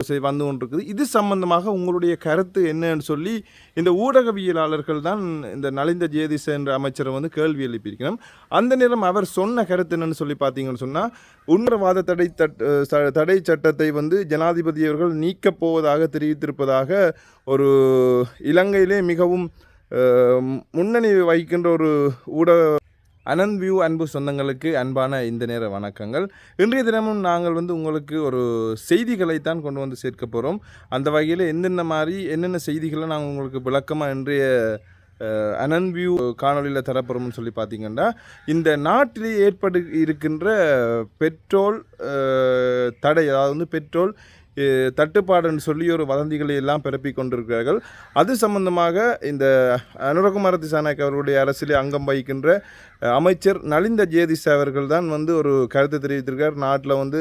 வந்து கொண்டிருக்குது. இது சம்பந்தமாக உங்களுடைய கருத்து என்னன்னு சொல்லி இந்த ஊடகவியலாளர்கள் தான் இந்த நலிந்த ஜேதிச என்ற அமைச்சரை வந்து கேள்வி எழுப்பியிருக்கணும் அந்த நேரம் அவர் சொன்ன கருத்து என்னன்னு சொல்லி பார்த்தீங்கன்னு சொன்னால் உண்மைவாத தடை தட் தடை சட்டத்தை வந்து ஜனாதிபதி அவர்கள் நீக்கப் போவதாக தெரிவித்திருப்பதாக ஒரு இலங்கையிலே மிகவும் முன்னணி வகிக்கின்ற ஒரு ஊடக அனந்த் வியூ அன்பு சொந்தங்களுக்கு அன்பான இந்த நேர வணக்கங்கள். இன்றைய தினமும் நாங்கள் வந்து உங்களுக்கு ஒரு செய்திகளைத்தான் கொண்டு வந்து சேர்க்க போகிறோம் அந்த வகையில் என்னென்ன மாதிரி என்னென்ன செய்திகளை நாங்கள் உங்களுக்கு விளக்கமாக இன்றைய அனந்த் வியூ காணொலியில் தரப்போகிறோம்னு சொல்லி பார்த்தீங்கன்னா இந்த நாட்டிலே ஏற்படு இருக்கின்ற பெட்ரோல் தடை அதாவது வந்து பெட்ரோல் தட்டுப்பாடுன்னு சொல்லி ஒரு வதந்திகளை எல்லாம் பிறப்பிக் கொண்டிருக்கிறார்கள். அது சம்பந்தமாக இந்த அனுரகுமார திசாநாயக் அவர்களுடைய அரசிலே அங்கம் வகிக்கின்ற அமைச்சர் நலிந்த ஜேதிஸ் அவர்கள் தான் வந்து ஒரு கருத்து தெரிவித்திருக்கார். நாட்டில் வந்து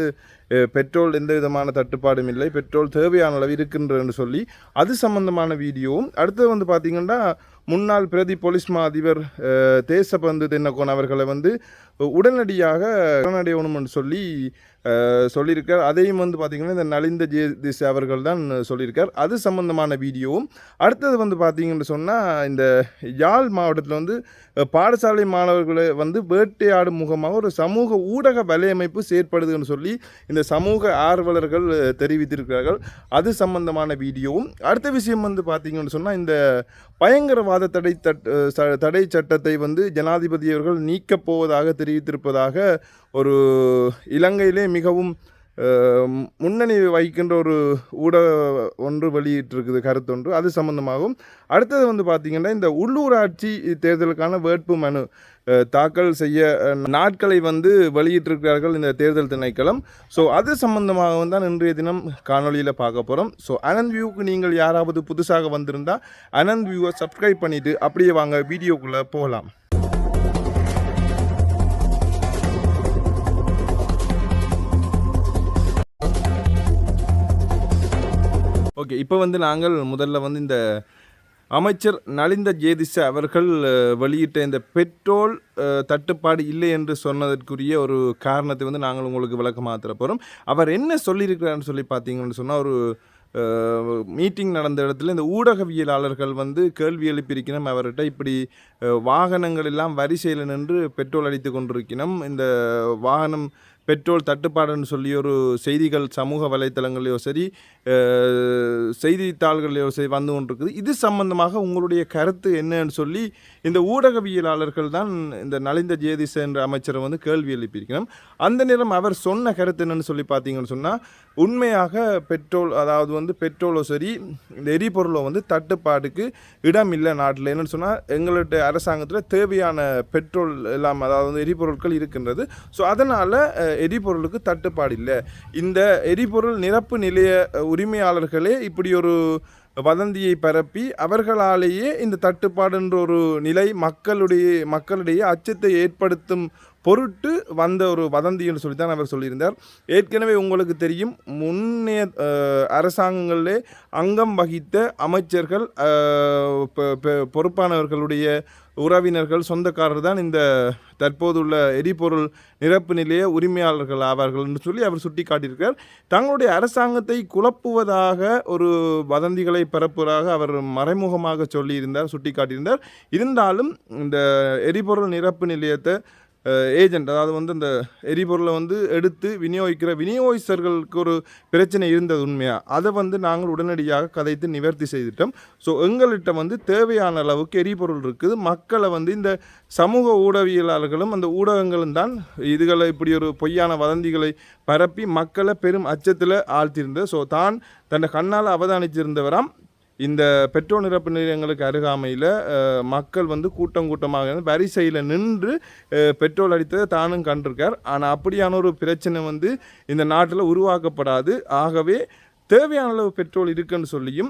பெட்ரோல் எந்த விதமான தட்டுப்பாடும் இல்லை. பெட்ரோல் தேவையான அளவு இருக்கின்றன்னு சொல்லி அது சம்பந்தமான வீடியோவும் அடுத்தது வந்து பார்த்திங்கன்னா முன்னாள் பிரதி போலீஸ் மா அதிபர் தேசபந்து தென்னகோன் அவர்களை வந்து உடனடியாக சரணடையணும்னு சொல்லி சொல்லியிருக்கார். அதையும் வந்து பார்த்திங்கன்னா இந்த நலிந்த ஜே திஸ் அவர்கள் தான் சொல்லியிருக்கார். அது சம்பந்தமான வீடியோவும். அடுத்தது வந்து பார்த்திங்கன்னு சொன்னால் இந்த யாழ் மாவட்டத்தில் வந்து பாடசாலை மாணவர்களை வந்து வேட்டையாடும் முகமாக ஒரு சமூக ஊடக வலையமைப்பு செயற்படுதுன்னு சொல்லி இந்த சமூக ஆர்வலர்கள் தெரிவித்திருக்கிறார்கள். அது சம்பந்தமான வீடியோவும். அடுத்த விஷயம் வந்து பார்த்திங்கன்னு சொன்னால் இந்த பயங்கரவாத தடை தட் தடை சட்டத்தை வந்து ஜனாதிபதி அவர்கள் நீக்கப் போவதாக தெரிவித்திருப்பதாக ஒரு இலங்கையிலே மிகவும் முன்னணி வகிக்கின்ற ஒரு ஊடக ஒன்று வெளியிட்டிருக்குது கருத்தொன்று. அது சம்மந்தமாகவும் அடுத்தது வந்து பார்த்திங்கன்னா இந்த உள்ளூராட்சி தேர்தலுக்கான வேட்பு மனு தாக்கல் செய்ய நாட்களை வந்து வெளியிட்டிருக்கிறார்கள் இந்த தேர்தல் திணைக்களம். ஸோ அது சம்பந்தமாகவும் தான் இன்றைய தினம் காணொளியில் பார்க்க போகிறோம் ஸோ அனந்த் வியூவுக்கு நீங்கள் யாராவது புதுசாக வந்திருந்தால் அனந்த் வியூவை சப்ஸ்கிரைப் பண்ணிவிட்டு அப்படியே வாங்க வீடியோக்குள்ளே போகலாம். ஓகே இப்போ வந்து நாங்கள் முதல்ல வந்து இந்த அமைச்சர் நலிந்த ஜேதிச அவர்கள் வெளியிட்ட இந்த பெட்ரோல் தட்டுப்பாடு இல்லை என்று சொன்னதற்குரிய ஒரு காரணத்தை வந்து நாங்கள் உங்களுக்கு விளக்கமாக தர போகிறோம் அவர் என்ன சொல்லியிருக்கிறாருன்னு சொல்லி பார்த்தீங்கன்னு சொன்னால் ஒரு மீட்டிங் நடந்த இடத்துல இந்த ஊடகவியலாளர்கள் வந்து கேள்வி எழுப்பியிருக்கணும் அவர்கிட்ட இப்படி வாகனங்கள் எல்லாம் வரிசையில் நின்று பெட்ரோல் அடித்து கொண்டிருக்கணும் இந்த வாகனம் பெட்ரோல் தட்டுப்பாடுன்னு சொல்லி ஒரு செய்திகள் சமூக வலைத்தளங்களையோ சரி செய்தித்தாள்களையோ சரி வந்து கொண்டிருக்குது. இது சம்பந்தமாக உங்களுடைய கருத்து என்னன்னு சொல்லி இந்த ஊடகவியலாளர்கள் தான் இந்த நலிந்த ஜேதிஸ் என்ற அமைச்சரை வந்து கேள்வி எழுப்பியிருக்கணும் அந்த நேரம் அவர் சொன்ன கருத்து என்னன்னு சொல்லி பார்த்தீங்கன்னு சொன்னால் உண்மையாக பெட்ரோல் அதாவது வந்து பெட்ரோலோ சரி இந்த எரிபொருளோ வந்து தட்டுப்பாடுக்கு இடம் இல்லை நாட்டில். என்னென்னு சொன்னால் எங்களுடைய அரசாங்கத்தில் தேவையான பெட்ரோல் எல்லாம் அதாவது வந்து எரிபொருட்கள் இருக்கின்றது. ஸோ அதனால் எரிபொருளுக்கு தட்டுப்பாடு இல்லை. இந்த எரிபொருள் நிரப்பு நிலைய உரிமையாளர்களே இப்படி ஒரு வதந்தியை பரப்பி அவர்களாலேயே இந்த தட்டுப்பாடுன்ற ஒரு நிலை மக்களுடைய மக்களிடையே அச்சத்தை ஏற்படுத்தும் பொருட்டு வந்த ஒரு வதந்தி என்று சொல்லி தான் அவர் சொல்லியிருந்தார். ஏற்கனவே உங்களுக்கு தெரியும் முன்னே அரசாங்கங்களிலே அங்கம் வகித்த அமைச்சர்கள் பொறுப்பானவர்களுடைய உறவினர்கள் சொந்தக்காரர் தான் இந்த தற்போதுள்ள எரிபொருள் நிரப்பு நிலைய உரிமையாளர்கள் ஆவார்கள் என்று சொல்லி அவர் சுட்டி காட்டியிருக்கார் தங்களுடைய அரசாங்கத்தை குழப்புவதாக ஒரு வதந்திகளை பரப்புவதாக அவர் மறைமுகமாக சொல்லியிருந்தார் சுட்டி காட்டியிருந்தார் இருந்தாலும் இந்த எரிபொருள் நிரப்பு நிலையத்தை ஏஜென்ட் அதாவது வந்து இந்த எரிபொருளை வந்து எடுத்து விநியோகிக்கிற விநியோகிஸ்தர்களுக்கு ஒரு பிரச்சனை இருந்தது உண்மையாக அதை வந்து நாங்கள் உடனடியாக கதைத்து நிவர்த்தி செய்துட்டோம். ஸோ எங்கள்கிட்ட வந்து தேவையான அளவுக்கு எரிபொருள் இருக்குது. மக்களை வந்து இந்த சமூக ஊடகவியலாளர்களும் அந்த ஊடகங்களும் தான் இதுகளை இப்படி ஒரு பொய்யான வதந்திகளை பரப்பி மக்களை பெரும் அச்சத்தில் ஆழ்த்தியிருந்தது. ஸோ தான் தன்னை கண்ணால் அவதானிச்சிருந்தவராம். இந்த பெட்ரோல் நிரப்பு நிலையங்களுக்கு அருகாமையில் மக்கள் வந்து கூட்டம் கூட்டமாக இருந்து வரிசையில் நின்று பெட்ரோல் அடித்ததை தானும் கண்டிருக்கார். ஆனால் அப்படியான ஒரு பிரச்சனை வந்து இந்த நாட்டில் உருவாக்கப்படாது. ஆகவே தேவையான அளவு பெட்ரோல் இருக்குன்னு சொல்லியும்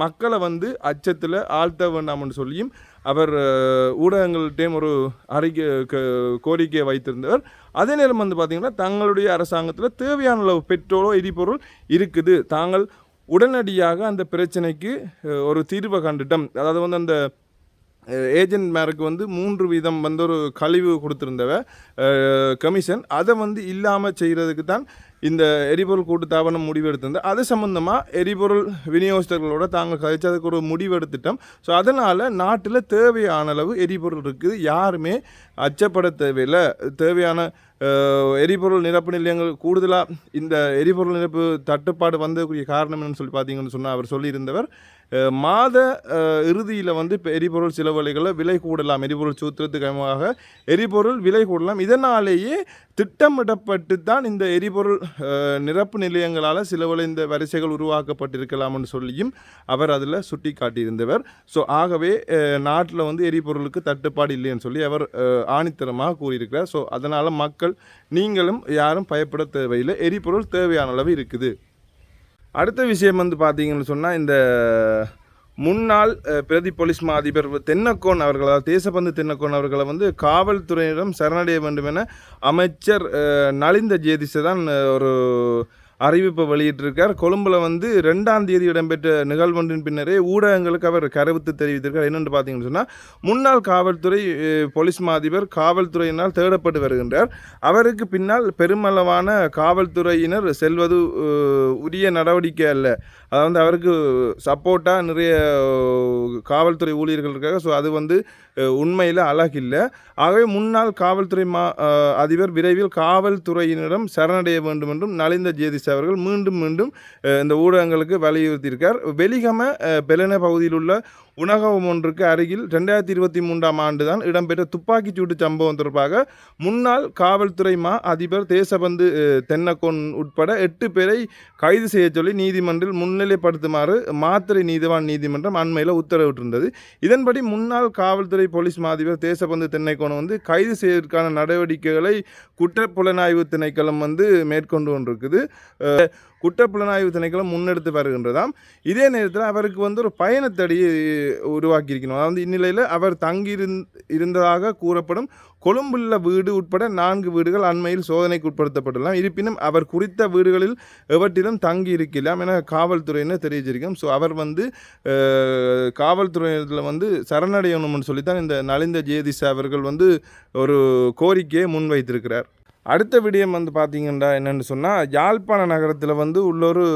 மக்களை வந்து அச்சத்தில் ஆழ்த்த வேண்டாம்னு சொல்லியும் அவர் ஊடகங்கள்கிட்டையும் ஒரு அறிக்கை கோரிக்கையை வைத்திருந்தவர். அதே நேரம் வந்து பார்த்திங்கன்னா தங்களுடைய அரசாங்கத்தில் தேவையான அளவு பெட்ரோலோ எரிபொருள் இருக்குது. தாங்கள் உடனடியாக அந்த பிரச்சனைக்கு ஒரு தீர்வை கண்டுட்டோம். அதாவது வந்து அந்த ஏஜென்ட் மேருக்கு வந்து மூன்று வீதம் வந்து ஒரு கழிவு கொடுத்துருந்தவ கமிஷன் அதை வந்து இல்லாமல் செய்கிறதுக்கு தான் இந்த எரிபொருள் கூட்டுத்தாபனம் முடிவெடுத்திருந்தது. அது சம்மந்தமாக எரிபொருள் விநியோகஸ்தர்களோட தாங்கள் கழிச்சு அதுக்கு ஒரு முடிவெடுத்துட்டோம். ஸோ அதனால் நாட்டில் தேவையான அளவு எரிபொருள் இருக்குது. யாருமே அச்சப்பட தேவையில்லை. தேவையான எரிபொருள் நிரப்பு நிலையங்கள் கூடுதலாக இந்த எரிபொருள் நிரப்பு தட்டுப்பாடு வந்ததுக்குரிய காரணம் என்னன்னு சொல்லி பார்த்தீங்கன்னு சொன்னால் அவர் சொல்லியிருந்தவர். மாத இறுதியில் வந்து இப்போ எரிபொருள் சில வழிகளை விலை கூடலாம். எரிபொருள் சூத்திரத்துக்கு எரிபொருள் விலை கூடலாம். இதனாலேயே திட்டமிடப்பட்டு தான் இந்த எரிபொருள் நிரப்பு நிலையங்களால் சிலவழி இந்த வரிசைகள் உருவாக்கப்பட்டிருக்கலாம்னு சொல்லியும் அவர் அதில் சுட்டி காட்டியிருந்தவர் ஸோ ஆகவே நாட்டில் வந்து எரிபொருளுக்கு தட்டுப்பாடு இல்லைன்னு சொல்லி அவர் ஆணித்தரமாக கூறியிருக்கிறார். ஸோ அதனால் மக்கள் நீங்களும் யாரும் பயப்பட தேவையில்லை. எரிபொருள் தேவையான அளவு இருக்குது. அடுத்த விஷயம் வந்து பார்த்தீங்கன்னு சொன்னால் இந்த முன்னாள் பிரதி போலீஸ் மா அதிபர் தென்னக்கோன் அவர்கள் அதாவது தேசபந்து தென்னக்கோன் அவர்களை வந்து காவல்துறையிடம் சரணடைய வேண்டும் என அமைச்சர் நலிந்த ஜேதிச தான் ஒரு அறிவிப்பை வெளியிட்டிருக்கார். கொழும்பில் வந்து ரெண்டாம் தேதி இடம்பெற்ற நிகழ்வொன்றின் பின்னரே ஊடகங்களுக்கு அவர் கருத்து தெரிவித்திருக்கார். என்னென்னு பார்த்தீங்கன்னு சொன்னால் முன்னாள் காவல்துறை போலீஸ் மாதிபர் காவல்துறையினால் தேடப்பட்டு வருகின்றார். அவருக்கு பின்னால் பெருமளவான காவல்துறையினர் செல்வது உரிய நடவடிக்கை அல்ல. அதாவது அவருக்கு சப்போர்ட்டாக நிறைய காவல்துறை ஊழியர்கள் இருக்காங்க. ஸோ அது வந்து உண்மையில் அழகில்லை. ஆகவே முன்னாள் காவல்துறை மா அதிபர் விரைவில் காவல்துறையினரிடம் சரணடைய வேண்டும் என்றும் நலிந்த ஜேதிஸ் அவர்கள் மீண்டும் மீண்டும் இந்த ஊடகங்களுக்கு வலியுறுத்தியிருக்கார். வெளிகம பெலன பகுதியில் உள்ள உணவகம் ஒன்றுக்கு அருகில் ரெண்டாயிரத்தி இருபத்தி மூன்றாம் ஆண்டு தான் இடம்பெற்ற துப்பாக்கிச் சூட்டு சம்பவம் தொடர்பாக முன்னாள் காவல்துறை மா அதிபர் தேசபந்து தென்னக்கோன் உட்பட எட்டு பேரை கைது செய்ய சொல்லி நீதிமன்றில் முன்னிலைப்படுத்துமாறு மாத்திரை நீதிவான் நீதிமன்றம் அண்மையில் உத்தரவிட்டிருந்தது. இதன்படி முன்னாள் காவல்துறை போலீஸ் மாதிபர் தேசபந்து தென்னைக்கோணம் வந்து கைது செய்வதற்கான நடவடிக்கைகளை குற்றப்புலனாய்வு திணைக்களம் வந்து மேற்கொண்டு கொண்டிருக்குது. குற்றப்புலனாய்வு திணைக்களம் முன்னெடுத்து வருகின்றதாம். இதே நேரத்தில் அவருக்கு வந்து ஒரு பயணத்தடி உருவாக்கியிருக்கணும். அதாவது இந்நிலையில் அவர் தங்கியிருந் இருந்ததாக கூறப்படும் கொழும்புள்ள வீடு உட்பட நான்கு வீடுகள் அண்மையில் சோதனைக்கு உட்படுத்தப்பட்டுள்ளன. இருப்பினும் அவர் குறித்த வீடுகளில் எவற்றிலும் தங்கி இருக்கலாம் என காவல்துறையினர் தெரிவிச்சிருக்கோம் ஸோ அவர் வந்து காவல்துறையினத்தில் வந்து சரணடையணும்னு சொல்லித்தான் இந்த நலிந்த ஜேதிசா அவர்கள் வந்து ஒரு கோரிக்கையை முன்வைத்திருக்கிறார். அடுத்த விடயம் வந்து பார்த்தீங்கன்னா என்னென்னு சொன்னால் யாழ்ப்பாண நகரத்தில் வந்து உள்ள ஒரு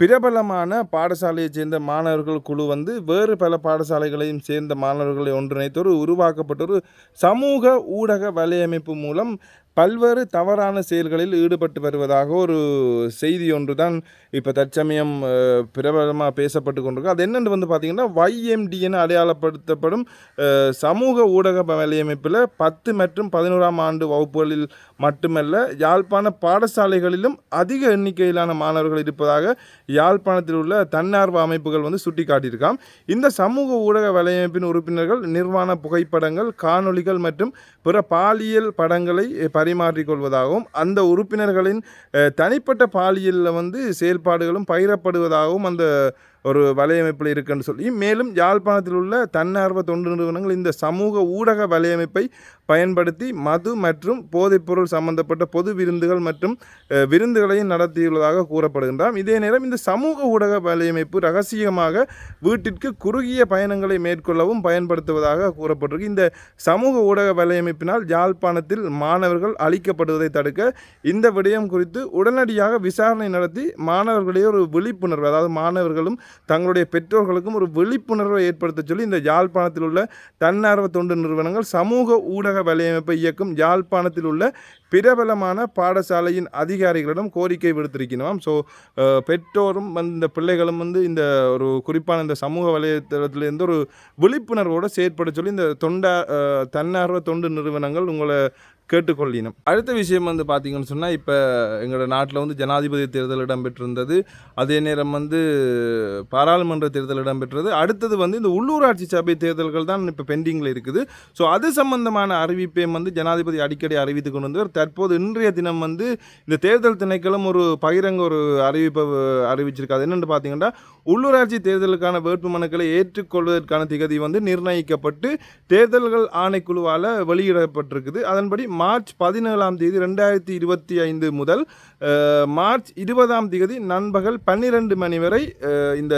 பிரபலமான பாடசாலையைச் சேர்ந்த மாணவர்கள் குழு வந்து வேறு பல பாடசாலைகளையும் சேர்ந்த மாணவர்களை ஒன்றிணைத்து ஒரு உருவாக்கப்பட்ட ஒரு சமூக ஊடக வலையமைப்பு மூலம் பல்வேறு தவறான செயல்களில் ஈடுபட்டு வருவதாக ஒரு செய்தி ஒன்று தான் இப்போ தற்சமயம் பிரபலமாக பேசப்பட்டு கொண்டிருக்கு. அது என்னென்று வந்து பார்த்திங்கன்னா YMD என அடையாளப்படுத்தப்படும் சமூக ஊடக வலையமைப்பில் பத்து மற்றும் பதினோராம் ஆண்டு வகுப்புகளில் மட்டுமல்ல யாழ்ப்பாண பாடசாலைகளிலும் அதிக எண்ணிக்கையிலான மாணவர்கள் இருப்பதாக யாழ்ப்பாணத்தில் உள்ள தன்னார்வ அமைப்புகள் வந்து சுட்டிக்காட்டியிருக்காம். இந்த சமூக ஊடக வலையமைப்பின் உறுப்பினர்கள் நிர்வாண புகைப்படங்கள் காணொளிகள் மற்றும் பிற பாலியல் படங்களை பரிமாறிக்கொள்வதாகவும் கொள்வதாகவும் அந்த உறுப்பினர்களின் தனிப்பட்ட பாலியலில் வந்து செயல்பாடுகளும் பகிரப்படுவதாகவும் அந்த ஒரு வலையமைப்பில் இருக்குன்னு சொல்லி மேலும் யாழ்ப்பாணத்தில் உள்ள தன்னார்வ தொண்டு நிறுவனங்கள் இந்த சமூக ஊடக வலையமைப்பை பயன்படுத்தி மது மற்றும் போதைப்பொருள் சம்பந்தப்பட்ட பொது விருந்துகள் மற்றும் விருந்துகளையும் நடத்தியுள்ளதாக கூறப்படுகின்றாம். இதே நேரம் இந்த சமூக ஊடக வலையமைப்பு ரகசியமாக வீட்டிற்கு குறுகிய பயணங்களை மேற்கொள்ளவும் பயன்படுத்துவதாக கூறப்பட்டிருக்கு. இந்த சமூக ஊடக வலையமைப்பினால் யாழ்ப்பாணத்தில் மாணவர்கள் அழிக்கப்படுவதை தடுக்க இந்த விடயம் குறித்து உடனடியாக விசாரணை நடத்தி மாணவர்களிடையே ஒரு விழிப்புணர்வு அதாவது மாணவர்களும் தங்களுடைய பெற்றோர்களுக்கும் ஒரு விழிப்புணர்வை ஏற்படுத்த சொல்லி இந்த யாழ்ப்பாணத்தில் உள்ள தன்னார்வ தொண்டு நிறுவனங்கள் சமூக ஊடக வலையமைப்பை இயக்கும் யாழ்ப்பாணத்தில் உள்ள பிரபலமான பாடசாலையின் அதிகாரிகளிடம் கோரிக்கை விடுத்திருக்கணும் ஸோ பெற்றோரும் வந்து இந்த பிள்ளைகளும் வந்து இந்த ஒரு குறிப்பான இந்த சமூக வலைத்தளத்திலேருந்து ஒரு விழிப்புணர்வோடு செயற்பட சொல்லி இந்த தொண்டா தன்னார்வ தொண்டு நிறுவனங்கள் உங்களை கேட்டுக்கொள்ளினோம். அடுத்த விஷயம் வந்து பார்த்தீங்கன்னு சொன்னால் இப்போ எங்களோட நாட்டில் வந்து ஜனாதிபதி தேர்தல் இடம்பெற்றிருந்தது. அதே நேரம் வந்து பாராளுமன்ற தேர்தல் இடம்பெற்றது. அடுத்தது வந்து இந்த உள்ளூராட்சி சபை தேர்தல்கள் தான் இப்போ பெண்டிங்கில் இருக்குது. ஸோ அது சம்பந்தமான அறிவிப்பையும் வந்து ஜனாதிபதி அடிக்கடி அறிவித்து கொண்டு வந்தவர். தற்போது இன்றைய தினம் வந்து இந்த தேர்தல் திணைக்களம் ஒரு பகிரங்க ஒரு அறிவிப்பை அறிவிச்சிருக்காது என்னென்னு பார்த்தீங்கன்னா உள்ளூராட்சி தேர்தலுக்கான வேட்பு மனுக்களை ஏற்றுக்கொள்வதற்கான திகதி வந்து நிர்ணயிக்கப்பட்டு தேர்தல்கள் ஆணைக்குழுவால் வெளியிடப்பட்டிருக்குது. அதன்படி மார்ச் பதினேழாம் தேதி ரெண்டாயிரத்தி இருபத்தி ஐந்து முதல் மார்ச் இருபதாம் தேதி நண்பகல் பன்னிரெண்டு மணி வரை இந்த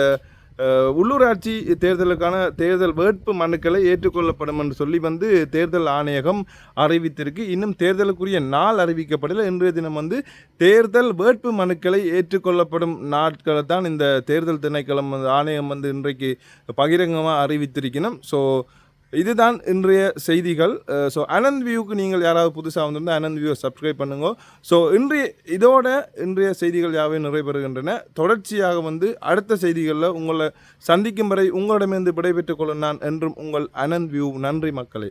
உள்ளூராட்சி தேர்தலுக்கான தேர்தல் வேட்பு மனுக்களை ஏற்றுக்கொள்ளப்படும் என்று சொல்லி வந்து தேர்தல் ஆணையகம் அறிவித்திருக்கு. இன்னும் தேர்தலுக்குரிய நாள் அறிவிக்கப்படலை. இன்றைய தினம் வந்து தேர்தல் வேட்பு மனுக்களை ஏற்றுக்கொள்ளப்படும் நாட்களை தான் இந்த தேர்தல் திணைக்களம் ஆணையம் வந்து இன்றைக்கு பகிரங்கமாக அறிவித்திருக்கணும். ஸோ இதுதான் இன்றைய செய்திகள். ஸோ அனந்த் வியூக்கு நீங்கள் யாராவது புதுசாக வந்திருந்தால் அனந்த் வியூவை சப்ஸ்கிரைப் பண்ணுங்க. ஸோ இன்றைய இதோட இன்றைய செய்திகள் யாவை நிறைவேறுகின்றன? தொடர்ச்சியாக வந்து அடுத்த செய்திகளில் உங்களை சந்திக்கும் வரை உங்களிடமிருந்து விடைபெற்றுக் கொள்ள நான் என்றும் உங்கள் அனந்த் வியூ நன்றி மக்களே.